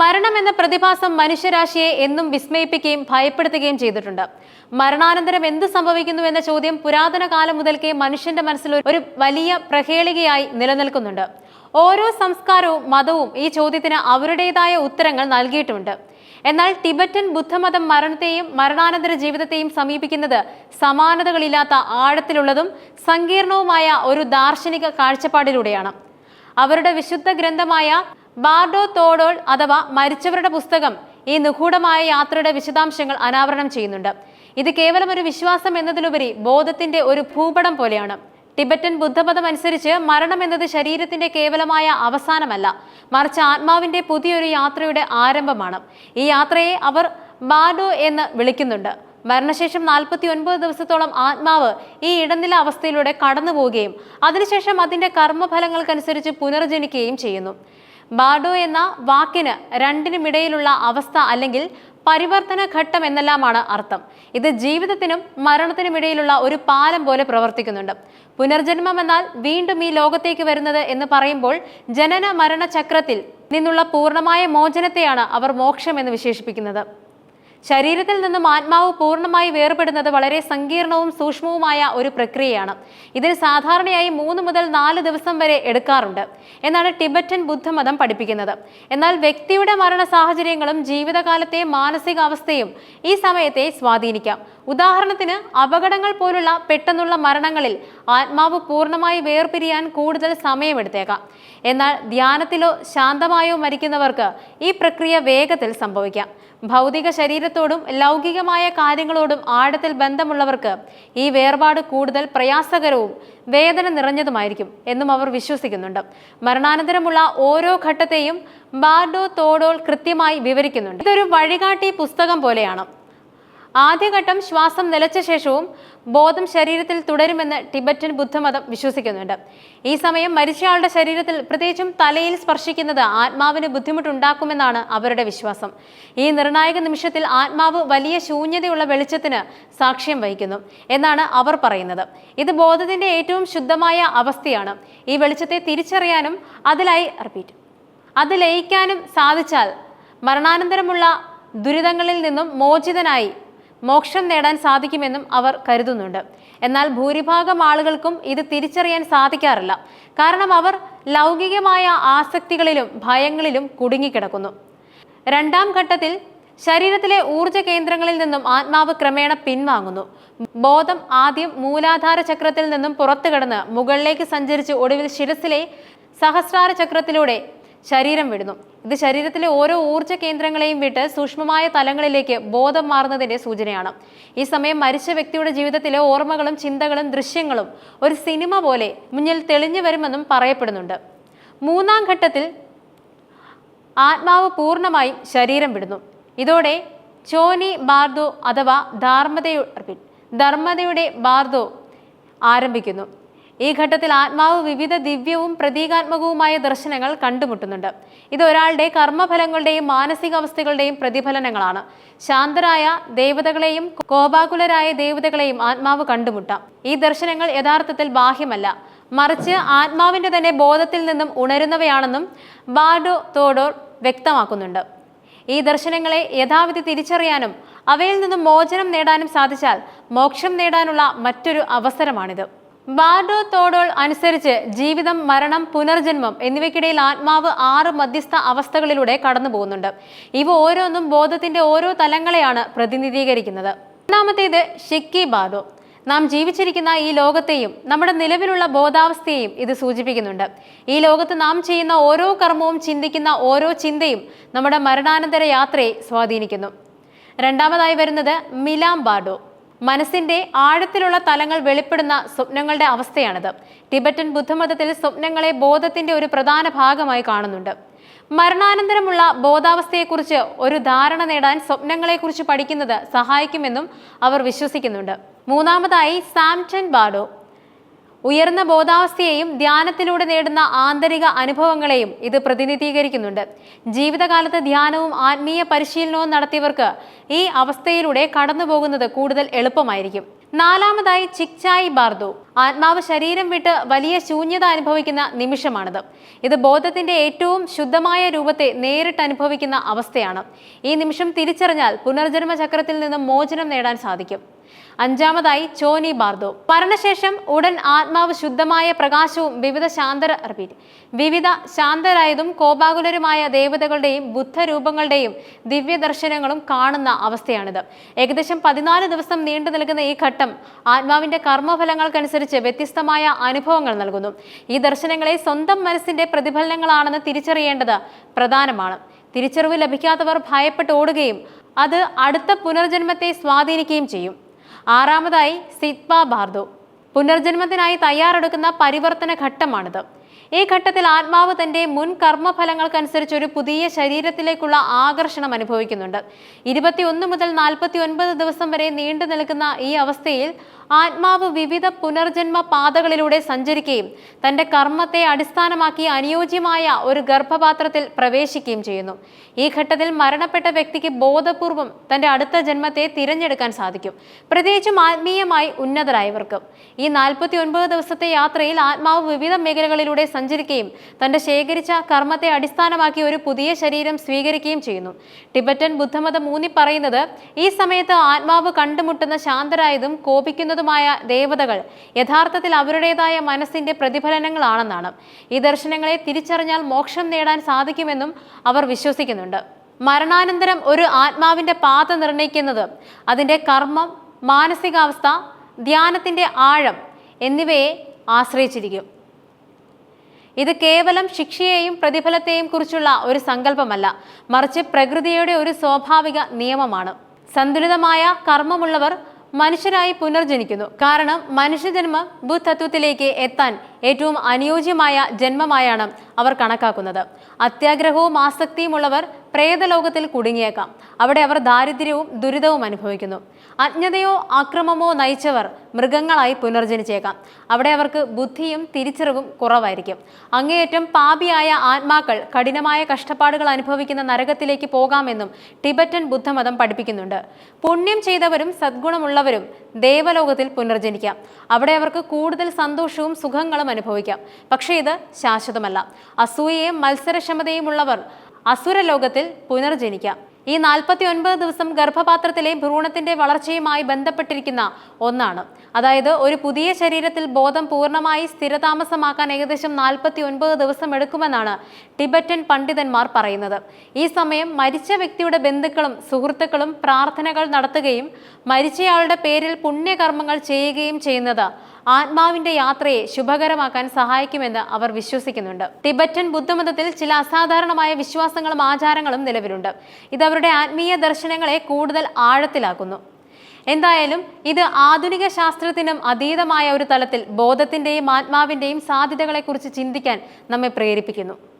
മരണം എന്ന പ്രതിഭാസം മനുഷ്യരാശിയെ എന്നും വിസ്മയിപ്പിക്കുകയും ഭയപ്പെടുത്തുകയും ചെയ്തിട്ടുണ്ട്. മരണാനന്തരം എന്ത് സംഭവിക്കുന്നു എന്ന ചോദ്യം പുരാതന കാലം മുതൽക്കേ മനുഷ്യന്റെ മനസ്സിൽ ഒരു വലിയ പ്രഹേളികയായി നിലനിൽക്കുന്നുണ്ട്. ഓരോ സംസ്കാരവും മതവും ഈ ചോദ്യത്തിന് അവരുടേതായ ഉത്തരങ്ങൾ നൽകിയിട്ടുണ്ട് എന്നാൽ ടിബറ്റൻ ബുദ്ധമതം മരണത്തെയും മരണാനന്തര ജീവിതത്തെയും സമീപിക്കുന്നത് സമാനതകളില്ലാത്ത ആഴത്തിലുള്ളതും സങ്കീർണവുമായ ഒരു ദാർശനിക കാഴ്ചപ്പാടിലൂടെയാണ്. അവരുടെ വിശുദ്ധ ഗ്രന്ഥമായ ബാർഡോ തോഡോൾ അഥവാ മരിച്ചവരുടെ പുസ്തകം ഈ നിഗൂഢമായ യാത്രയുടെ വിശദാംശങ്ങൾ അനാവരണം ചെയ്യുന്നുണ്ട്. ഇത് കേവലം ഒരു വിശ്വാസം എന്നതിലുപരി ബോധത്തിന്റെ ഒരു ഭൂപടം പോലെയാണ്. ടിബറ്റൻ ബുദ്ധമതം അനുസരിച്ച് മരണം എന്നത് ശരീരത്തിന്റെ കേവലമായ അവസാനമല്ല മറിച്ച് ആത്മാവിന്റെ പുതിയൊരു യാത്രയുടെ ആരംഭമാണ്. ഈ യാത്രയെ അവർ ബാഡോ എന്ന് വിളിക്കുന്നുണ്ട്. മരണശേഷം നാൽപ്പത്തി ഒൻപത് ദിവസത്തോളം ആത്മാവ് ഈ ഇടനില അവസ്ഥയിലൂടെ കടന്നു പോവുകയും അതിനുശേഷം അതിന്റെ കർമ്മഫലങ്ങൾക്കനുസരിച്ച് പുനർജനിക്കുകയും ചെയ്യുന്നു. ബാഡോ എന്ന വാക്കിന് രണ്ടിനുമിടയിലുള്ള അവസ്ഥ അല്ലെങ്കിൽ പരിവർത്തന ഘട്ടം എന്നെല്ലാമാണ് അർത്ഥം. ഇത് ജീവിതത്തിനും മരണത്തിനുമിടയിലുള്ള ഒരു പാലം പോലെ പ്രവർത്തിക്കുന്നുണ്ട്. പുനർജന്മം എന്നാൽ വീണ്ടും ഈ ലോകത്തേക്ക് വരുന്നത് എന്ന് പറയുമ്പോൾ ജനന മരണ ചക്രത്തിൽ നിന്നുള്ള പൂർണമായ മോചനത്തെയാണ് അവർ മോക്ഷം എന്ന് വിശേഷിപ്പിക്കുന്നത്. ശരീരത്തിൽ നിന്നും ആത്മാവ് പൂർണമായി വേർപെടുന്നത് വളരെ സങ്കീർണവും സൂക്ഷ്മവുമായ ഒരു പ്രക്രിയയാണ്. ഇതിന് സാധാരണയായി മൂന്ന് മുതൽ നാല് ദിവസം വരെ എടുക്കാറുണ്ട്. എന്നാണ് ടിബറ്റൻ ബുദ്ധമതം പഠിപ്പിക്കുന്നത്. എന്നാൽ വ്യക്തിയുടെ മരണ സാഹചര്യങ്ങളും ജീവിതകാലത്തെ മാനസികാവസ്ഥയും ഈ സമയത്തെ സ്വാധീനിക്കാം. ഉദാഹരണത്തിന് അപകടങ്ങൾ പോലുള്ള പെട്ടെന്നുള്ള മരണങ്ങളിൽ ആത്മാവ് പൂർണമായി വേർപിരിയാൻ കൂടുതൽ സമയമെടുത്തേക്കാം. എന്നാൽ ധ്യാനത്തിലോ ശാന്തമായോ മരിക്കുന്നവർക്ക് ഈ പ്രക്രിയ വേഗത്തിൽ സംഭവിക്കാം. ഭൗതിക ശരീരത്തോടും ലൗകികമായ കാര്യങ്ങളോടും ആഴത്തിൽ ബന്ധമുള്ളവർക്ക് ഈ വേർപാട് കൂടുതൽ പ്രയാസകരവും വേദന നിറഞ്ഞതുമായിരിക്കും എന്നും അവർ വിശ്വസിക്കുന്നുണ്ട്. മരണാനന്തരമുള്ള ഓരോ ഘട്ടത്തെയും ബാർഡോ തോഡോൾ കൃത്യമായി വിവരിക്കുന്നുണ്ട്. ഇതൊരു വഴികാട്ടി പുസ്തകം പോലെയാണ്. ആദ്യഘട്ടം ശ്വാസം നിലച്ച ശേഷവും ബോധം ശരീരത്തിൽ തുടരുമെന്ന് ടിബറ്റൻ ബുദ്ധമതം വിശ്വസിക്കുന്നുണ്ട്. ഈ സമയം മരിച്ചയാളുടെ ശരീരത്തിൽ പ്രത്യേകിച്ചും തലയിൽ സ്പർശിക്കുന്നത് ആത്മാവിന് ബുദ്ധിമുട്ടുണ്ടാക്കുമെന്നാണ് അവരുടെ വിശ്വാസം. ഈ നിർണായക നിമിഷത്തിൽ ആത്മാവ് വലിയ ശൂന്യതയുള്ള വെളിച്ചത്തിന് സാക്ഷ്യം വഹിക്കുന്നു എന്നാണ് അവർ പറയുന്നത്. ഇത് ബോധത്തിന്റെ ഏറ്റവും ശുദ്ധമായ അവസ്ഥയാണ്. ഈ വെളിച്ചത്തെ തിരിച്ചറിയാനും അതിലായി റിപ്പീറ്റ് അത് ലയിക്കാനും സാധിച്ചാൽ മരണാനന്തരമുള്ള ദുരിതങ്ങളിൽ നിന്നും മോചിതനായി മോക്ഷം നേടാൻ സാധിക്കുമെന്നും അവർ കരുതുന്നുണ്ട്. എന്നാൽ ഭൂരിഭാഗം ആളുകൾക്കും ഇത് തിരിച്ചറിയാൻ സാധിക്കാറില്ല. കാരണം അവർ ലൗകികമായ ആസക്തികളിലും ഭയങ്ങളിലും കുടുങ്ങിക്കിടക്കുന്നു. രണ്ടാം ഘട്ടത്തിൽ ശരീരത്തിലെ ഊർജ കേന്ദ്രങ്ങളിൽ നിന്നും ആത്മാവ് ക്രമേണ പിൻവാങ്ങുന്നു. ബോധം ആദ്യം മൂലാധാര ചക്രത്തിൽ നിന്നും പുറത്തു കടന്ന് മുകളിലേക്ക് സഞ്ചരിച്ച് ഒടുവിൽ ശിരസിലെ സഹസ്രാര ചക്രത്തിലൂടെ ശരീരം വിടുന്നു. ഇത് ശരീരത്തിലെ ഓരോ ഊർജ കേന്ദ്രങ്ങളെയും വിട്ട് സൂക്ഷ്മമായ തലങ്ങളിലേക്ക് ബോധം മാറുന്നതിന്റെ സൂചനയാണ്. ഈ സമയം മരിച്ച വ്യക്തിയുടെ ജീവിതത്തിലെ ഓർമ്മകളും ചിന്തകളും ദൃശ്യങ്ങളും ഒരു സിനിമ പോലെ മുന്നിൽ തെളിഞ്ഞു വരുമെന്നും പറയപ്പെടുന്നുണ്ട്. മൂന്നാം ഘട്ടത്തിൽ ആത്മാവ് പൂർണമായും ശരീരം വിടുന്നു. ഇതോടെ ചോനി ബാർദോ അഥവാ ധാർമ്മതയു റിപ്പീറ്റ് ധർമ്മതയുടെ ബാർദോ ആരംഭിക്കുന്നു. ഈ ഘട്ടത്തിൽ ആത്മാവ് വിവിധ ദിവ്യവും പ്രതീകാത്മകവുമായ ദർശനങ്ങൾ കണ്ടുമുട്ടുന്നുണ്ട്. ഇത് ഒരാളുടെ കർമ്മഫലങ്ങളുടെയും മാനസികാവസ്ഥകളുടെയും പ്രതിഫലനങ്ങളാണ്. ശാന്തരായ ദേവതകളെയും കോപാകുലരായ ദേവതകളെയും ആത്മാവ് കണ്ടുമുട്ടാം. ഈ ദർശനങ്ങൾ യഥാർത്ഥത്തിൽ ബാഹ്യമല്ല. മറിച്ച് ആത്മാവിന്റെ തന്നെ ബോധത്തിൽ നിന്നും ഉണരുന്നവയാണെന്നും ബാഡോ തോഡോർ വ്യക്തമാക്കുന്നുണ്ട്. ഈ ദർശനങ്ങളെ യഥാവിധി തിരിച്ചറിയാനും അവയിൽ നിന്നും മോചനം നേടാനും സാധിച്ചാൽ മോക്ഷം നേടാനുള്ള മറ്റൊരു അവസരമാണിത്. ബാർഡോ തോഡോൾ അനുസരിച്ച് ജീവിതം മരണം പുനർജന്മം എന്നിവയ്ക്കിടയിൽ ആത്മാവ് ആറ് മധ്യസ്ഥ അവസ്ഥകളിലൂടെ കടന്നു പോകുന്നുണ്ട്. ഇവ ഓരോന്നും ബോധത്തിന്റെ ഓരോ തലങ്ങളെയാണ് പ്രതിനിധീകരിക്കുന്നത്. ഒന്നാമത്തേത് ഷിക്കി ബാദോ നാം ജീവിച്ചിരിക്കുന്ന ഈ ലോകത്തെയും നമ്മുടെ നിലവിലുള്ള ബോധാവസ്ഥയെയും ഇത് സൂചിപ്പിക്കുന്നുണ്ട്. ഈ ലോകത്ത് നാം ചെയ്യുന്ന ഓരോ കർമ്മവും ചിന്തിക്കുന്ന ഓരോ ചിന്തയും നമ്മുടെ മരണാനന്തര യാത്രയെ സ്വാധീനിക്കുന്നു. രണ്ടാമതായി വരുന്നത് മിലാം ബാഡോ മനസ്സിന്റെ ആഴത്തിലുള്ള തലങ്ങൾ വെളിപ്പെടുന്ന സ്വപ്നങ്ങളുടെ അവസ്ഥയാണിത്. ടിബറ്റൻ ബുദ്ധമതത്തിൽ സ്വപ്നങ്ങളെ ബോധത്തിന്റെ ഒരു പ്രധാന ഭാഗമായി കാണുന്നുണ്ട്. മരണാനന്തരമുള്ള ബോധാവസ്ഥയെക്കുറിച്ച് ഒരു ധാരണ നേടാൻ സ്വപ്നങ്ങളെക്കുറിച്ച് പഠിക്കുന്നത് സഹായിക്കുമെന്നും അവർ വിശ്വസിക്കുന്നുണ്ട്. മൂന്നാമതായി സാംറ്റൻ ബാഡോ ഉയർന്ന ബോധാവസ്ഥയെയും ധ്യാനത്തിലൂടെ നേടുന്ന ആന്തരിക അനുഭവങ്ങളെയും ഇത് പ്രതിനിധീകരിക്കുന്നുണ്ട്. ജീവിതകാലത്ത് ധ്യാനവും ആത്മീയ പരിശീലനവും നടത്തിയവർക്ക് ഈ അവസ്ഥയിലൂടെ കടന്നുപോകുന്നത് കൂടുതൽ എളുപ്പമായിരിക്കും. നാലാമതായി ചിക്ചായി ബാർദു. ആത്മാവ് ശരീരം വിട്ട് വലിയ ശൂന്യത അനുഭവിക്കുന്ന നിമിഷമാണിത്. ഇത് ബോധത്തിന്റെ ഏറ്റവും ശുദ്ധമായ രൂപത്തെ നേരിട്ട് അനുഭവിക്കുന്ന അവസ്ഥയാണ്. ഈ നിമിഷം തിരിച്ചറിഞ്ഞാൽ പുനർജന്മ ചക്രത്തിൽ നിന്നും മോചനം നേടാൻ സാധിക്കും. അഞ്ചാമതായി ചോനി ബാർദോ. മരണശേഷം ഉടൻ ആത്മാവ് ശുദ്ധമായ പ്രകാശവും വിവിധ ശാന്തര റിപ്പീറ്റ്. വിവിധ ശാന്തരായതും കോപാകുലരുമായ ദേവതകളുടെയും ബുദ്ധരൂപങ്ങളുടെയും ദിവ്യദർശനങ്ങളും കാണുന്ന അവസ്ഥയാണിത്. ഏകദേശം പതിനാല് ദിവസം നീണ്ടു നിൽക്കുന്ന ഈ ഘട്ടം ആത്മാവിന്റെ കർമ്മഫലങ്ങൾക്കനുസരിച്ച് വ്യത്യസ്തമായ അനുഭവങ്ങൾ നൽകുന്നു. ഈ ദർശനങ്ങളെ സ്വന്തം മനസ്സിന്റെ പ്രതിഫലനങ്ങളാണെന്ന് തിരിച്ചറിയേണ്ടത് പ്രധാനമാണ്. തിരിച്ചറിവ് ലഭിക്കാത്തവർ ഭയപ്പെട്ട് ഓടുകയും അത് അടുത്ത പുനർജന്മത്തെ സ്വാധീനിക്കുകയും ചെയ്യും. ആറാമതായി സിത്വ ബാർദോ. പുനർജന്മത്തിനായി തയ്യാറെടുക്കുന്ന പരിവർത്തന ഘട്ടമാണിത്. ഈ ഘട്ടത്തിൽ ആത്മാവ് തന്റെ മുൻ കർമ്മഫലങ്ങൾക്കനുസരിച്ച് ഒരു പുതിയ ശരീരത്തിലേക്കുള്ള ആകർഷണം അനുഭവിക്കുന്നുണ്ട്. ഇരുപത്തിയൊന്ന് മുതൽ നാൽപ്പത്തി ഒൻപത് ദിവസം വരെ നീണ്ടു നിൽക്കുന്ന ഈ അവസ്ഥയിൽ ആത്മാവ് വിവിധ പുനർജന്മ പാതകളിലൂടെ സഞ്ചരിക്കുകയും തന്റെ കർമ്മത്തെ അടിസ്ഥാനമാക്കി അനുയോജ്യമായ ഒരു ഗർഭപാത്രത്തിൽ പ്രവേശിക്കുകയും ചെയ്യുന്നു. ഈ ഘട്ടത്തിൽ മരണപ്പെട്ട വ്യക്തിക്ക് ബോധപൂർവം തന്റെ അടുത്ത ജന്മത്തെ തിരഞ്ഞെടുക്കാൻ സാധിക്കും. പ്രത്യേകിച്ചും ആത്മീയമായി ഉന്നതരായവർക്ക്. ഈ നാൽപ്പത്തി ഒൻപത് ദിവസത്തെ യാത്രയിൽ ആത്മാവ് വിവിധ മേഖലകളിലൂടെ സഞ്ചരിക്കുകയും തന്റെ ശേഖരിച്ച കർമ്മത്തെ അടിസ്ഥാനമാക്കി ഒരു പുതിയ ശരീരം സ്വീകരിക്കുകയും ചെയ്യുന്നു. ടിബറ്റൻ ബുദ്ധമതം ഊന്നി പറയുന്നത് ഈ സമയത്ത് ആത്മാവ് കണ്ടുമുട്ടുന്ന ശാന്തരായതും കോപിക്കുന്നതുമായ ദേവതകൾ യഥാർത്ഥത്തിൽ അവരുടേതായ മനസ്സിന്റെ പ്രതിഫലനങ്ങളാണെന്നാണ്. ഈ ദർശനങ്ങളെ തിരിച്ചറിഞ്ഞാൽ മോക്ഷം നേടാൻ സാധിക്കുമെന്നും അവർ വിശ്വസിക്കുന്നുണ്ട്. മരണാനന്തരം ഒരു ആത്മാവിന്റെ പാത നിർണയിക്കുന്നത് അതിന്റെ കർമ്മം മാനസികാവസ്ഥ ധ്യാനത്തിന്റെ ആഴം എന്നിവയെ ആശ്രയിച്ചിരിക്കും. ഇത് കേവലം ശിക്ഷയെയും പ്രതിഫലത്തെയും കുറിച്ചുള്ള ഒരു സങ്കല്പമല്ല മറിച്ച് പ്രകൃതിയുടെ ഒരു സ്വാഭാവിക നിയമമാണ്. സന്തുലിതമായ കർമ്മമുള്ളവർ മനുഷ്യരായി പുനർജനിക്കുന്നു. കാരണം മനുഷ്യജന്മം ബുദ്ധത്വത്തിലേക്ക് എത്താൻ ഏറ്റവും അനുയോജ്യമായ ജന്മമായാണ് അവർ കണക്കാക്കുന്നത്. അത്യാഗ്രഹവും ആസക്തിയുമുള്ളവർ പ്രേതലോകത്തിൽ കുടുങ്ങിയേക്കാം. അവിടെ അവർ ദാരിദ്ര്യവും ദുരിതവും അനുഭവിക്കുന്നു. അജ്ഞതയോ അക്രമമോ നയിച്ചവർ മൃഗങ്ങളായി പുനർജനിച്ചേക്കാം. അവിടെ അവർക്ക് ബുദ്ധിയും തിരിച്ചറിവും കുറവായിരിക്കും. അങ്ങേയറ്റം പാപിയായ ആത്മാക്കൾ കഠിനമായ കഷ്ടപ്പാടുകൾ അനുഭവിക്കുന്ന നരകത്തിലേക്ക് പോകാമെന്നും ടിബറ്റൻ ബുദ്ധമതം പഠിപ്പിക്കുന്നുണ്ട്. പുണ്യം ചെയ്തവരും സദ്ഗുണമുള്ളവരും ദേവലോകത്തിൽ പുനർജനിക്കാം. അവിടെ അവർക്ക് കൂടുതൽ സന്തോഷവും സുഖങ്ങളും അനുഭവിക്കാം. പക്ഷേ ഇത് ശാശ്വതമല്ല. അസൂയയും മത്സരക്ഷമതയും ഉള്ളവർ അസുരലോകത്തിൽ പുനർജനിക്കാം. ഈ നാൽപ്പത്തി ഒൻപത് ദിവസം ഗർഭപാത്രത്തിലെ ഭ്രൂണത്തിന്റെ വളർച്ചയുമായി ബന്ധപ്പെട്ടിരിക്കുന്ന ഒന്നാണ്. അതായത് ഒരു പുതിയ ശരീരത്തിൽ ബോധം പൂർണമായി സ്ഥിരതാമസമാക്കാൻ ഏകദേശം നാൽപ്പത്തി ഒൻപത് ദിവസം എടുക്കുമെന്നാണ് ടിബറ്റൻ പണ്ഡിതന്മാർ പറയുന്നത്. ഈ സമയം മരിച്ച വ്യക്തിയുടെ ബന്ധുക്കളും സുഹൃത്തുക്കളും പ്രാർത്ഥനകൾ നടത്തുകയും മരിച്ചയാളുടെ പേരിൽ പുണ്യകർമ്മങ്ങൾ ചെയ്യുകയും ചെയ്യുന്നത് ആത്മാവിന്റെ യാത്രയെ ശുഭകരമാക്കാൻ സഹായിക്കുമെന്ന് അവർ വിശ്വസിക്കുന്നുണ്ട്. ടിബറ്റൻ ബുദ്ധമതത്തിൽ ചില അസാധാരണമായ വിശ്വാസങ്ങളും ആചാരങ്ങളും നിലവിലുണ്ട്. ഇത് അവരുടെ ആത്മീയ ദർശനങ്ങളെ കൂടുതൽ ആഴത്തിലാക്കുന്നു. എന്തായാലും ഇത് ആധുനിക ശാസ്ത്രത്തിനും അതീതമായ ഒരു തലത്തിൽ ബോധത്തിന്റെയും ആത്മാവിന്റെയും സാധ്യതകളെക്കുറിച്ച് ചിന്തിക്കാൻ നമ്മെ പ്രേരിപ്പിക്കുന്നു.